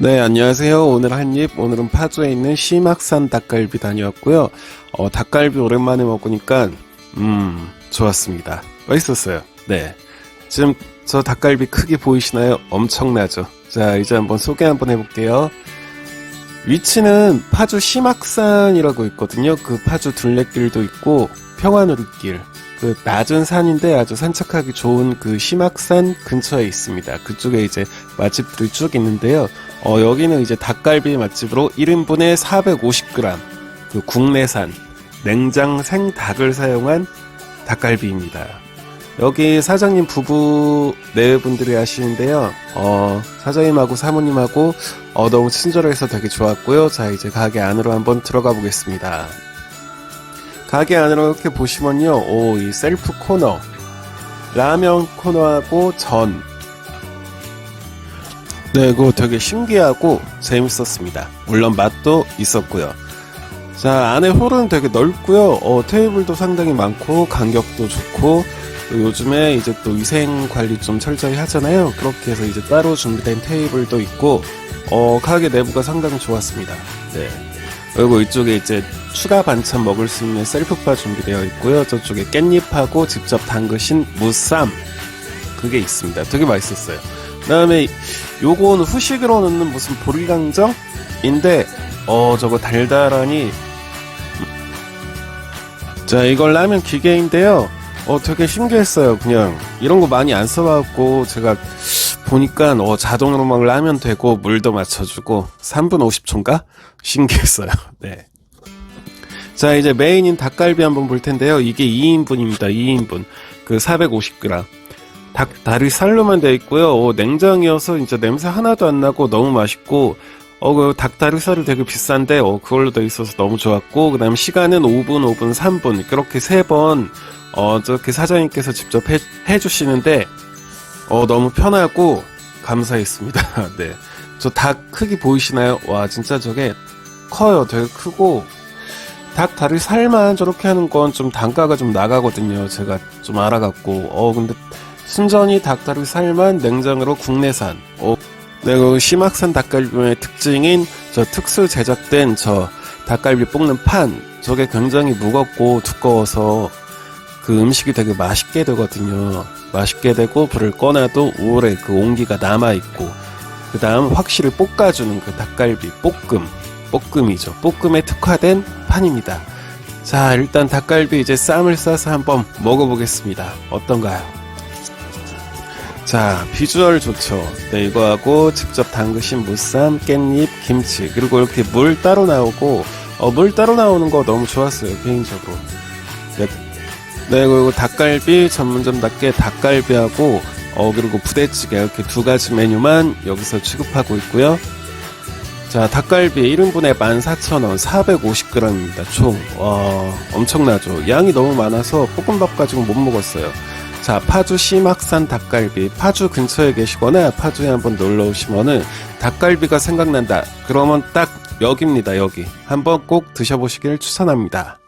네, 안녕하세요. 오늘 한입. 오늘은 파주에 있는 시막산 닭갈비 다녀왔고요. 어, 닭갈비 오랜만에 먹으니까, 음, 좋았습니다. 맛있었어요. 네. 지금 저 닭갈비 크기 보이시나요? 엄청나죠? 자, 이제 한번 소개 한번 해볼게요. 위치는 파주 시막산이라고 있거든요. 그 파주 둘레길도 있고, 평화누리길. 그 낮은 산인데 아주 산책하기 좋은 그 시막산 근처에 있습니다. 그쪽에 이제 맛집들이 쭉 있는데요. 어, 여기는 이제 닭갈비 맛집으로 1인분에 450g 그 국내산 냉장 생닭을 사용한 닭갈비입니다. 여기 사장님 부부 네 분들이 하시는데요. 어, 사장님하고 사모님하고 어, 너무 친절해서 되게 좋았고요. 자, 이제 가게 안으로 한번 들어가 보겠습니다. 가게 안으로 이렇게 보시면요. 오, 이 셀프 코너. 라면 코너하고 전. 네, 그거 되게 신기하고 재밌었습니다. 물론 맛도 있었고요. 자, 안에 홀은 되게 넓고요. 어, 테이블도 상당히 많고 간격도 좋고 또 요즘에 이제 또 위생 관리 좀 철저히 하잖아요. 그렇게 해서 이제 따로 준비된 테이블도 있고 어, 가게 내부가 상당히 좋았습니다. 네. 그리고 이쪽에 이제 추가 반찬 먹을 수 있는 셀프바 준비되어 있고요. 저쪽에 깻잎하고 직접 담그신 무쌈 그게 있습니다. 되게 맛있었어요. 그다음에 요건 후식으로 넣는 무슨 보리강정인데 어 저거 달달하니 자 이걸 라면 기계인데요. 어 되게 신기했어요. 그냥 이런 거 많이 안 써갖고 제가 보니까 어 자동으로 막 라면 되고 물도 맞춰주고 3분 50초인가 신기했어요. 네. 자 이제 메인인 닭갈비 한번 볼 텐데요. 이게 2인분입니다. 2인분 그 450g. 닭 다리 살로만 되어 있고요. 어, 냉장이어서 진짜 냄새 하나도 안 나고 너무 맛있고 어, 그 닭다리살이 되게 비싼데 어, 그걸로 되어 있어서 너무 좋았고 그 다음 시간은 5분, 5분, 3분 그렇게 세번 어, 저렇게 사장님께서 직접 해, 해주시는데 어, 너무 편하고 감사했습니다. 네, 저 닭 크기 보이시나요? 와 진짜 저게 커요. 되게 크고 닭 다리 살만 저렇게 하는 건 좀 단가가 좀 나가거든요. 제가 좀 알아갖고 어 근데 순전히 닭 다리 살만 냉장으로 국내산. 어, 네, 그 심학산 닭갈비의 특징인 저 특수 제작된 저 닭갈비 볶는 판. 저게 굉장히 무겁고 두꺼워서 그 음식이 되게 맛있게 되거든요. 맛있게 되고 불을 꺼놔도 오래 그 온기가 남아있고 그 다음 확실히 볶아주는 그 닭갈비 볶음. 볶음이죠. 볶음에 특화된 판입니다. 자, 일단 닭갈비 이제 쌈을 싸서 한번 먹어보겠습니다. 어떤가요? 자, 비주얼 좋죠. 네, 이거하고 직접 담그신 무쌈, 깻잎, 김치, 그리고 이렇게 물 따로 나오고, 어, 물 따로 나오는 거 너무 좋았어요, 개인적으로. 네, 네 그리고 닭갈비 전문점답게 닭갈비하고, 어, 그리고 부대찌개 이렇게 두 가지 메뉴만 여기서 취급하고 있고요. 자, 닭갈비 1인분에 14,000원, 450g입니다, 총. 와, 엄청나죠. 양이 너무 많아서 볶음밥 가지고 못 먹었어요. 자, 파주 시막산 닭갈비. 파주 근처에 계시거나 파주에 한번 놀러 오시면은 닭갈비가 생각난다. 그러면 딱 여기입니다, 여기. 한번 꼭 드셔보시길 추천합니다.